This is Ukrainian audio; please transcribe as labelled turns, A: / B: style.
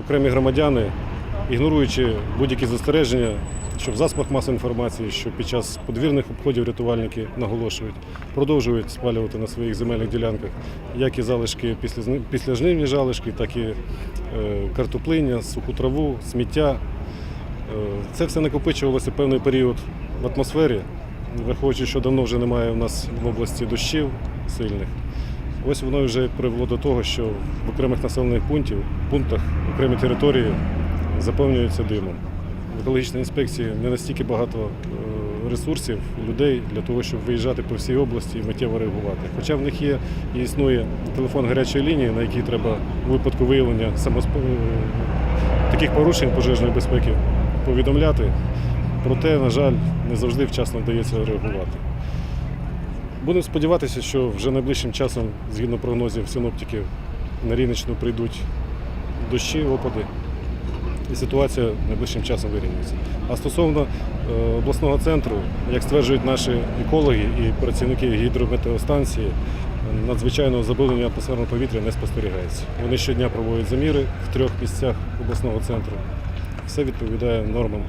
A: окремі громадяни, ігноруючи будь-які застереження, що в засобах масової інформації, що під час подвірних обходів рятувальники наголошують, продовжують спалювати на своїх земельних ділянках як і залишки після, жнивні залишки, так і е, картоплиння, суху траву, сміття. Е, Це все накопичувалося певний період в атмосфері, враховуючи, що давно вже немає в нас в області дощів сильних. Ось воно вже привело до того, що в окремих населених пунктів, пунктах окремі території заповнюються димом. В екологічній інспекції не настільки багато е, ресурсів, людей для того, щоб виїжджати по всій області і миттєво реагувати. Хоча в них є і існує телефон гарячої лінії, на який треба у випадку виявлення самосп... е, таких порушень пожежної безпеки повідомляти. Проте, на жаль, не завжди вчасно вдається реагувати. Будемо сподіватися, що вже найближчим часом, згідно прогнозів синоптиків, на Рівненщину прийдуть дощі, опади, і ситуація найближчим часом вирівнюється. А стосовно е, обласного центру, як стверджують наші екологи і працівники гідрометеостанції, е, надзвичайного забруднення атмосферного повітря не спостерігається. Вони щодня проводять заміри в трьох місцях обласного центру. Все відповідає нормам